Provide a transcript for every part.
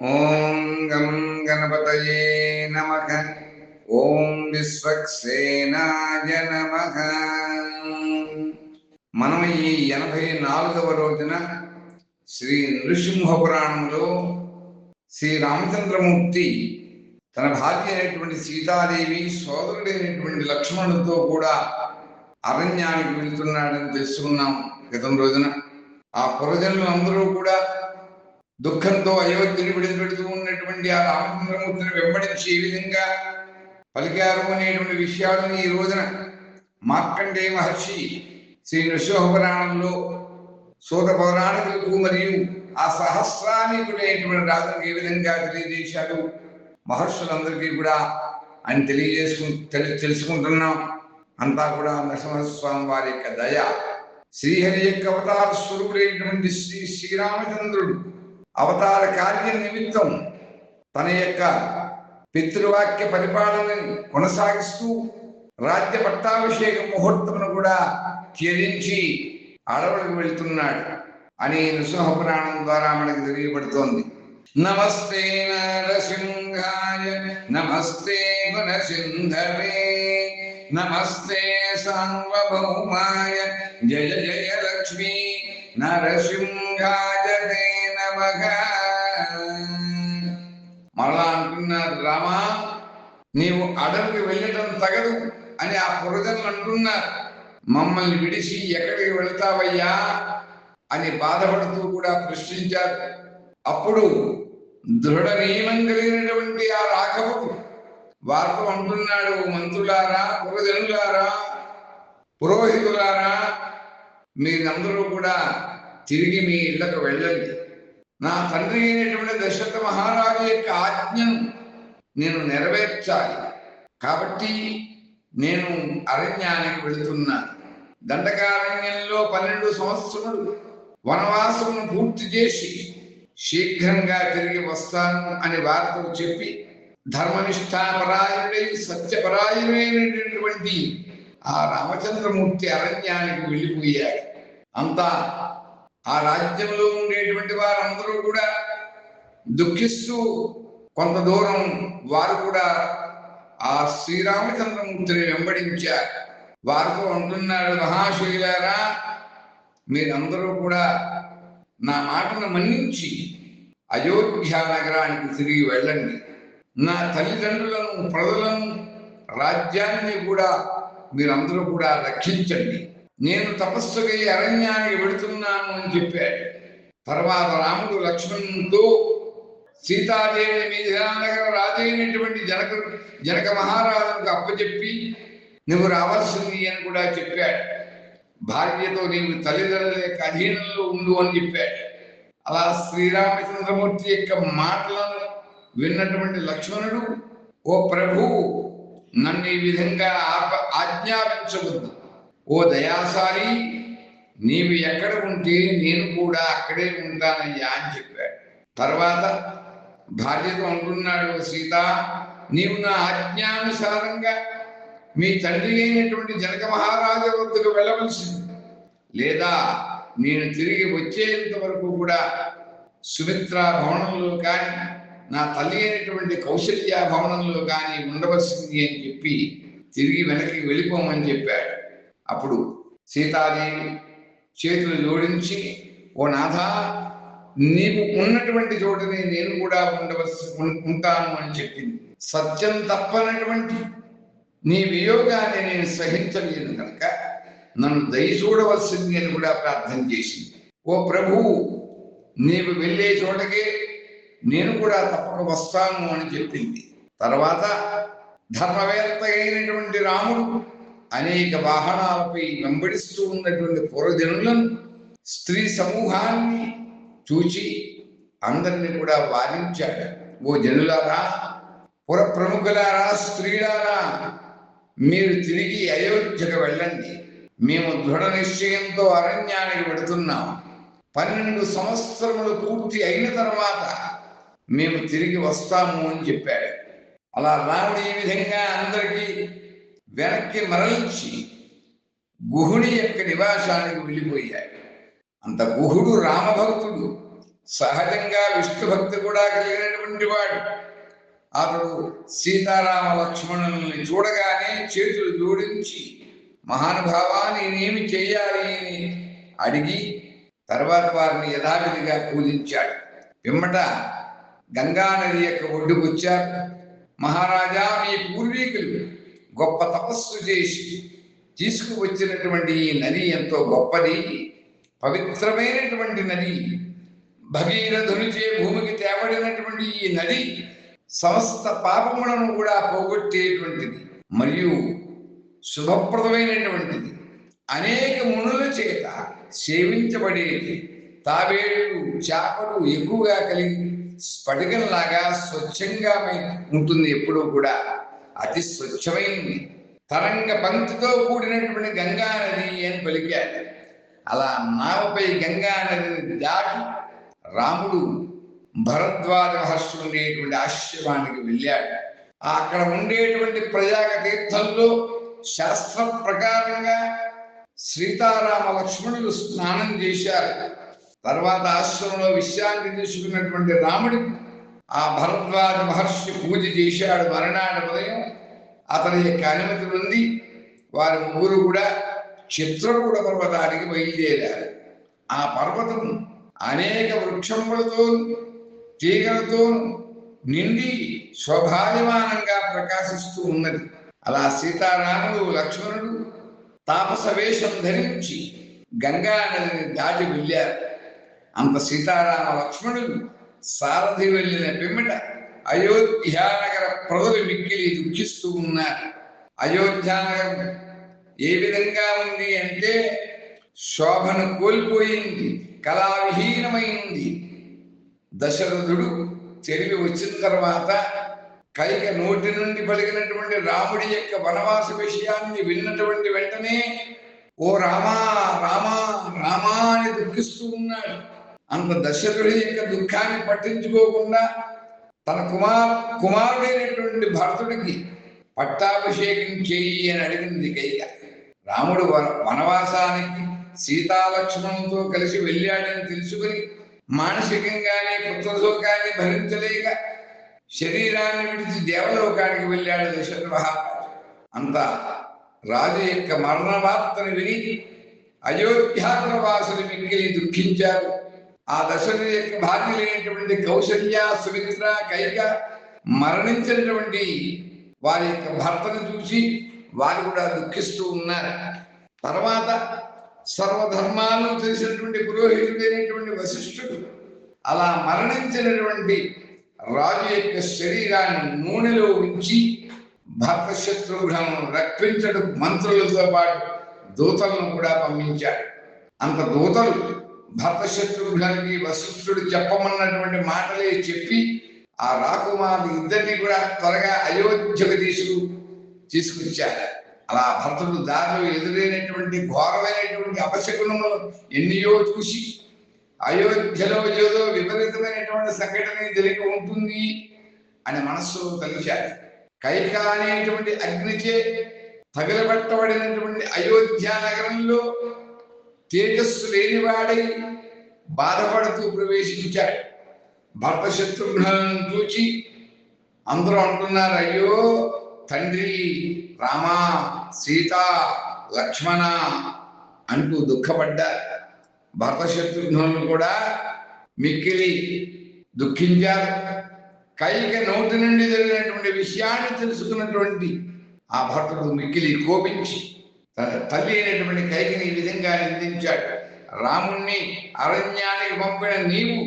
ఓం గం గణపతయే నమ. ఓం విశ్వక్సేనాయ నమ. మనం ఈ ఎనభై నాలుగవ రోజున శ్రీ నృసింహ పురాణంలో శ్రీ రామచంద్రమూర్తి తన భార్య అయినటువంటి సీతాదేవి సోదరుడైనటువంటి లక్ష్మణుడితో కూడా అరణ్యానికి వెళ్తున్నాడని తెలుసుకున్నాం క్రితం రోజున. ఆ పురజనులందరూ కూడా దుఃఖంతో అయోధ్యని విడిచిపెడుతూ ఉన్నటువంటి ఆ రామచంద్రమూర్తిని వెంబడించి ఏ విధంగా పలికారు అనేటువంటి విషయాలను ఈ రోజున మార్కండేయ మహర్షి శ్రీ నృసింహ పురాణంలో సూత పౌరాణికులకు మరియు ఆ సహస్రానికుడైనటువంటి రాజులకు ఏ విధంగా తెలియజేశారు మహర్షులందరికీ కూడా ఆయన తెలియజేసుకు తెలి తెలుసుకుంటున్నాం. అంతా కూడా నరసింహస్వామి వారి యొక్క దయ. శ్రీహరి యొక్క అవతార స్వరూపుడైనటువంటి శ్రీ శ్రీరామచంద్రుడు అవతార కార్య నిమిత్తం తన యొక్క పితృవాక్య పరిపాలనని కొనసాగిస్తూ రాజ్య పట్టాభిషేక ముహూర్తమును కూడా త్యజించి అడవులకు వెళ్తున్నాడు అని నృసింహ పురాణం ద్వారా మనకు తెలియబడుతోంది. నమస్తే నరసింహాయ నమస్తే గుణసింధరే నమస్తే సార్వభౌమాయ జయ జయ లక్ష్మీ నరసింహాయ దే మరలా అంటున్నారు రామా నీవు అడవికి వెళ్ళటం తగదు అని ఆ పురజనులు అంటున్నారు. మమ్మల్ని విడిచి ఎక్కడికి వెళ్తావయ్యా? అని బాధపడుతూ కూడా ప్రశ్నించారు. అప్పుడు దృఢ నియమం కలిగినటువంటి ఆ రాఘవుడు వారితో అంటున్నాడు మంత్రులారా పురజనులారా పురోహితులారా మీరందరూ కూడా తిరిగి మీ ఇళ్ళకు వెళ్ళండి. నా తండ్రి అయినటువంటి దశరథ మహారాజు యొక్క ఆజ్ఞను నేను నెరవేర్చాలి. కాబట్టి నేను అరణ్యానికి వెళుతున్నాను దండకారణ్యంలో పన్నెండు సంవత్సరములు వనవాసమును పూర్తి చేసి శీఘ్రంగా తిరిగి వస్తాను అని వార్తలు చెప్పి ధర్మనిష్టాపరాయణుడై సత్యపరాయణుడైనటువంటి ఆ రామచంద్రమూర్తి అరణ్యానికి వెళ్ళిపోయాడు. అంతా ఆ రాజ్యంలో ఉండేటువంటి వారందరూ కూడా దుఃఖిస్తూ కొంత దూరం వారు కూడా ఆ శ్రీరామచంద్రమూర్తిని వెంబడించారు. వారితో అంటున్నాడు మహాశైలారా మీరందరూ కూడా నా మాటను మన్నించి అయోధ్య నగరానికి తిరిగి వెళ్ళండి. నా తల్లిదండ్రులను ప్రజలను రాజ్యాన్ని కూడా మీరందరూ కూడా రక్షించండి. నేను తపస్సుకై అరణ్యానికి వెళుతున్నాను అని చెప్పాడు. తర్వాత రాముడు లక్ష్మణుతో సీతాదేవిని మీదినగర రాజైనటువంటి జనక జనక మహారాజుకు అప్పచెప్పి నువ్వు రావాల్సింది అని కూడా చెప్పాడు. భార్యతో నీవు తల్లిదండ్రుల యొక్క అధీనంలో ఉండు అని చెప్పాడు. అలా శ్రీరామచంద్రమూర్తి యొక్క మాటలను విన్నటువంటి లక్ష్మణుడు ఓ ప్రభు నన్ను ఈ విధంగా ఆప ఆజ్ఞాపించవద్దు. ఓ దయాసారి నీవు ఎక్కడ ఉంటే నేను కూడా అక్కడే ఉంటానయ్యా అని చెప్పాడు. తర్వాత భార్యతో అంటున్నాడు సీత నీవు నా ఆజ్ఞానుసారంగా మీ తండ్రి అయినటువంటి జనక మహారాజు వద్దకు వెళ్ళవలసింది. లేదా నేను తిరిగి వచ్చేంత వరకు కూడా సుమిత్ర భవనంలో కానీ నా తల్లి అయినటువంటి కౌశల్య భవనంలో కానీ ఉండవలసింది అని చెప్పి తిరిగి వెనక్కి వెళ్ళిపోమని చెప్పాడు. అప్పుడు సీతాదేవి చేతులు జోడించి ఓ నాథ నీకు ఉన్నటువంటి చోటనే నేను కూడా ఉండవలసి ఉంటాను అని చెప్పింది. సత్యం తప్పనటువంటి నీ వియోగాన్ని నేను సహించలేను కనుక నన్ను దయ చూడవలసింది అని కూడా ప్రార్థన చేసింది. ఓ ప్రభు నీవు వెళ్ళే చోటకే నేను కూడా తప్పక వస్తాను అని చెప్పింది. తర్వాత ధర్మవేత్త అయినటువంటి రాముడు అనేక వాహనాలపై వెంబడిస్తూ ఉన్నటువంటి పూర్వజనులను స్త్రీ సమూహాన్ని చూచి అందరిని కూడా వారించాడు ఓ జనులారా పుర ప్రముఖులారా స్త్రీలారా మీరు తిరిగి అయోధ్యకు వెళ్ళండి. మేము దృఢ నిశ్చయంతో అరణ్యానికి వెళుతున్నాం. పన్నెండు సంవత్సరములు పూర్తి అయిన తర్వాత మేము తిరిగి వస్తాము అని చెప్పాడు. అలా రాముడు ఈ విధంగా అందరికీ వెనక్కి మరల్చి గుహుడి యొక్క నివాసానికి వెళ్ళిపోయాడు అంత గుహుడు రామభక్తుడు. సహజంగా విష్ణు భక్తి కూడా కలిగినటువంటి వాడు. అతడు సీతారామ లక్ష్మణుల్ని చూడగానే చేతులు జోడించి మహానుభావా నేనేమి చేయాలి? అని అడిగి తర్వాత వారిని యథావిధిగా పూజించాడు. పిమ్మట గంగా నది యొక్క ఒడ్డుకొచ్చారు. మహారాజా మీ పూర్వీకులు గొప్ప తపస్సు చేసి తీసుకువచ్చినటువంటి ఈ నది ఎంతో గొప్పది పవిత్రమైనటువంటి నది. భగీరథునిచే భూమికి తేబడినటువంటి ఈ నది సమస్త పాపములను కూడా పోగొట్టేటువంటిది మరియు శుభప్రదమైనటువంటిది. అనేక మునుల చేత సేవించబడేది. తాబేళ్ళు చేపలు ఎక్కువగా కలిగి స్ఫటికంలాగా స్వచ్ఛంగా ఉంటుంది ఎప్పుడూ కూడా. అతి స్వచ్ఛమైంది తరంగ పంక్తితో కూడినటువంటి గంగా నది అని పలికాడు అలా నావపై గంగా నదిని దాటి రాముడు భరద్వాజ మహర్షి ఉండేటువంటి ఆశ్రమానికి వెళ్ళాడు. అక్కడ ఉండేటువంటి ప్రజాగ తీర్థంలో శాస్త్ర ప్రకారంగా సీతారామ లక్ష్మణులు స్నానం చేశారు. తర్వాత ఆశ్రమంలో విశ్రాంతి తీసుకున్నటువంటి రాముడి ఆ భరద్వాజ మహర్షి పూజ చేశాడు మరణాడు ఉదయం. అతని యొక్క అనుమతి ఉంది. వారి ముగ్గురు కూడా చిత్రకూడ పర్వతానికి బయలుదేరారు. ఆ పర్వతం అనేక వృక్షములతో తీగలతో నిండి స్వభాయమానంగా ప్రకాశిస్తూ ఉన్నది. అలా సీతారాముడు లక్ష్మణుడు తాపస వేషం ధరించి గంగా నదిని దాటి వెళ్ళారు. అంత సీతారామ లక్ష్మణుడు సారథి వెళ్ళిన పిమ్మట అయోధ్యానగర ప్రజలు మిక్కిలి దుఃఖిస్తూ ఉన్నారు. అయోధ్యానగరం ఏ విధంగా ఉంది అంటే శోభను కోల్పోయింది కళావిహీనమైంది. దశరథుడు తెలివి వచ్చిన తర్వాత కైక నోటి నుండి పలికినటువంటి రాముడి యొక్క వనవాస విషయాన్ని విన్నటువంటి వెంటనే ఓ రామా రామా రామా అని దుఃఖిస్తూ ఉన్నాడు. అంత దశరథుడి యొక్క దుఃఖాన్ని పట్టించుకోకుండా తన కుమార్ కుమారుడైనటువంటి భరతుడికి పట్టాభిషేకం చెయ్యి అని అడిగింది కైక రాముడు వన- వనవాసానికి సీతాలక్ష్మణులతో కలిసి వెళ్ళాడని తెలుసుకుని మానసికంగానే పుత్రశోకాన్ని భరించలేక శరీరాన్ని విడిచి దేవలోకానికి వెళ్ళాడు దశరథ మహారాజు. అంత రాజు యొక్క మరణ వార్తను విని అయోధ్యాపురవాసులు మిక్కిలి దుఃఖించారు. ఆ దశరథ యొక్క భార్యలైనటువంటి కౌశల్య సుమిత్ర కైక మరణించినటువంటి వారి యొక్క భర్తను చూసి వారు కూడా దుఃఖిస్తూ ఉన్నారు. తర్వాత సర్వధర్మాలను తెలిసినటువంటి పురోహితుడైనటువంటి వశిష్ఠుడు అలా మరణించినటువంటి రాజు యొక్క శరీరాన్ని నూనెలో ఉంచి భర్త శత్రుఘ్నను రక్షించడం మంత్రులతో పాటు దూతలను కూడా పంపించాడు. అంత దూతలు భర్త శత్రుఘ్నునికి వశిష్ఠుడు చెప్పమన్నటువంటి మాటలే చెప్పి ఆ రాకుమారు ఇద్దరిని కూడా త్వరగా అయోధ్యకు తీసుకు తీసుకొచ్చారు అలా భర్తడు దారిలో ఎదురైనటువంటి ఘోరమైనటువంటి అపశకునములు ఎన్నియో చూసి అయోధ్యలో ఏదో విపరీతమైనటువంటి సంఘటన జరిగి ఉంటుంది అని మనస్సులో కలిశారు కైక అనేటువంటి అగ్నిచే తగలబట్టబడినటువంటి అయోధ్య నగరంలో తేజస్సు లేనివాడై బాధపడుతూ ప్రవేశించాడు. భర్త శత్రుఘ్నులను చూచి అందరూ అంటున్నారు అయ్యో తండ్రి రామ సీత లక్ష్మణ అంటూ దుఃఖపడ్డారు. భర్త శత్రుఘ్నులు కూడా మిక్కిలి దుఃఖించారు. కైక నోటి నుండి జరిగినటువంటి విషయాన్ని తెలుసుకున్నటువంటి ఆ భర్తకు మిక్కిలి కోపించి తల్లి అయినటువంటి కైకిని ఈ విధంగా నిందించాడు. రాముణ్ణి అరణ్యానికి పంపిన నీవు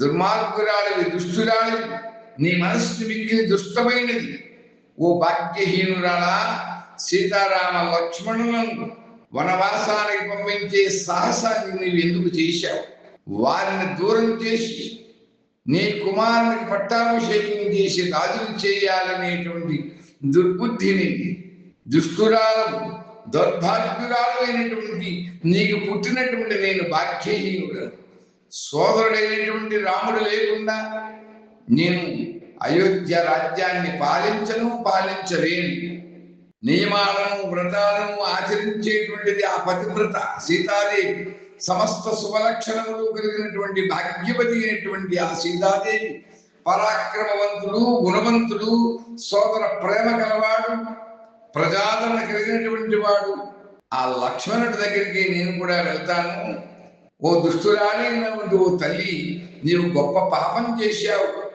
దుర్మార్గురాలివి దుష్టురాలివి నీ మనస్సు మిక్కిలి దుష్టమైనది. ఓ భాగ్యహీనురాలా సీతారామ లక్ష్మణులను వనవాసానికి పంపించే సాహసాన్ని నీవు ఎందుకు చేశావు? వారిని దూరం చేసి నీ కుమారునికి పట్టాభిషేకం చేసి రాజులు చేయాలనేటువంటి దుర్బుద్ధిని దుష్టురాలను దౌర్భాగ్యురాలైనటువంటి నీకు పుట్టినటువంటి నేను భాగ్యహీనుడు. సోదరుడైనటువంటి రాముడు లేకుండా నేను అయోధ్య రాజ్యాన్ని పాలించను పాలించలేను. నియమాలను వ్రతాలను ఆచరించేటువంటిది ఆ పతివ్రత సీతాదేవి. సమస్త శుభలక్షణములు కలిగినటువంటి భాగ్యవతి అయినటువంటి ఆ సీతాదేవి. పరాక్రమవంతుడు గుణవంతుడు సోదర ప్రేమ కలవాడు ప్రజాదరణ కలిగినటువంటి వాడు. ఆ లక్ష్మణుడి దగ్గరికి నేను కూడా వెళ్తాను. ఓ దుష్టురాలైనటువంటి ఓ తల్లి నీవు గొప్ప పాపం చేశావు.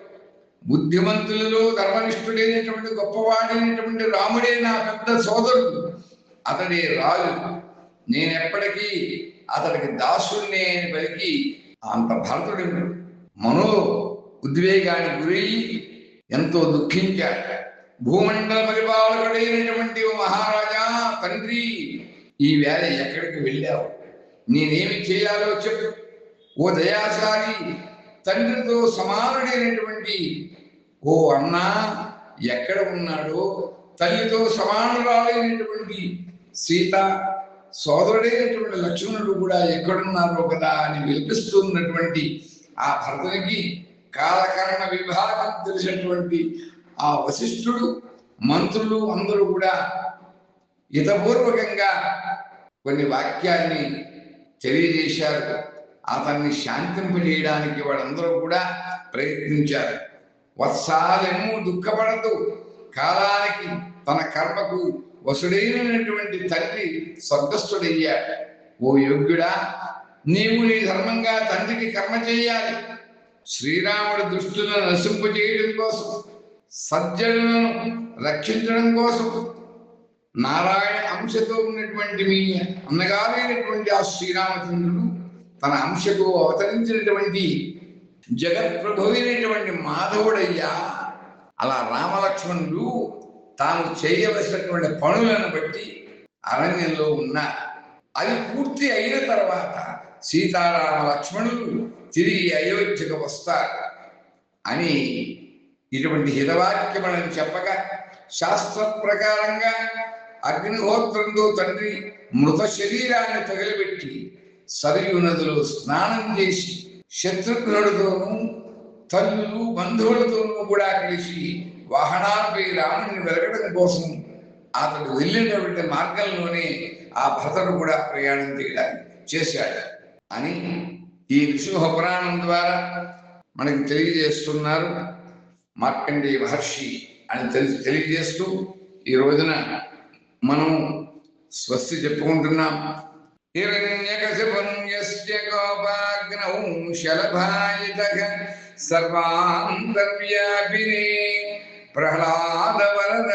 బుద్ధిమంతులలో ధర్మనిష్ఠుడైనటువంటి గొప్పవాడైనటువంటి రాముడే నా పెద్ద సోదరుడు. అతడే రాజు. నేనెప్పటికీ అతడికి దాసుడినే అని పలికి అంత భరతుడు మనో ఉద్వేగానికి గురయ్యి ఎంతో దుఃఖించాడు. భూమండల పరిపాలకుడైనటువంటి ఓ మహారాజా తండ్రి ఈ వేళ ఎక్కడికి వెళ్ళావు? నేనేమి చేయాలో చెప్పు. ఓ దయాశాలి తండ్రితో సమానుడైనటువంటి ఓ అన్నా ఎక్కడ ఉన్నాడో తల్లితో సమానురాలైనటువంటి సీత సోదరుడైనటువంటి లక్ష్మణుడు కూడా ఎక్కడున్నారో కదా అని వినిపిస్తున్నటువంటి ఆ భర్తనికి కాలకరణ విభాగం తెలిసినటువంటి ఆ వశిష్ఠుడు మంత్రులు అందరూ కూడా హితపూర్వకంగా కొన్ని వాక్యాన్ని తెలియజేశారు. అతన్ని శాంతింపజేయడానికి వాళ్ళందరూ కూడా ప్రయత్నించారు. వత్సాలెము దుఃఖపడదు. కాలానికి తన కర్మకు వసుడైనటువంటి తండ్రి స్వర్గస్థుడయ్యాడు. ఓ యోగ్యుడా నీవు నీ ధర్మంగా తండ్రికి కర్మ చేయాలి. శ్రీరాముడి దృష్టిలో నశింపజేయడం కోసం సజ్జనులను రక్షించడం కోసం నారాయణ అంశతో ఉన్నటువంటి మీ అన్నగారైనటువంటి ఆ శ్రీరామచంద్రుడు తన అంశకు అవతరించినటువంటి జగత్ప్రభువైనటువంటి మాధవుడయ్యా. అలా రామలక్ష్మణుడు తాను చేయవలసినటువంటి పనులను బట్టి అరణ్యంలో ఉన్న అది పూర్తి అయిన తర్వాత సీతారామ లక్ష్మణులు తిరిగి అయోధ్యకు వస్తారు అని ఇటువంటి హితవాక్యమని చెప్పగా శాస్త్ర ప్రకారంగా అగ్నిహోత్రంతో తండ్రి మృత శరీరాన్ని తగిలిపెట్టి సరియు నదిలో స్నానం చేసి శత్రుఘ్నుడితోనూ తల్లులు బంధువులతోనూ కూడా కలిసి వాహనాలపై రాముని వెలగడం కోసం అతడు వెళ్ళినటువంటి మార్గంలోనే ఆ భర్తను కూడా ప్రయాణం చేయడానికి చేశాడు. అని ఈ నృసింహ పురాణం ద్వారా మనకి తెలియజేస్తున్నారు. మార్కండేయ మహర్షి అని తెలిసి తెలియజేస్తూ ఈ రోజున మనం స్వస్తి చెప్పుకుంటున్నాం. హిరణ్యకశిపం యస్య కోపాగ్నౌ ప్రహ్లాద వరద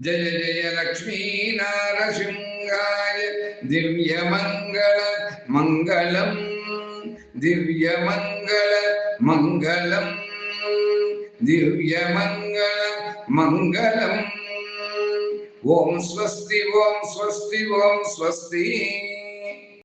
జయ జయ లక్ష్మీనారసింహాయ దివ్యమంగళ మంగళం దివ్యమంగళ మంగళం. దివ్యమంగళ మంగళం ఓం స్వస్తి ఓం స్వస్తి ఓం స్వస్తి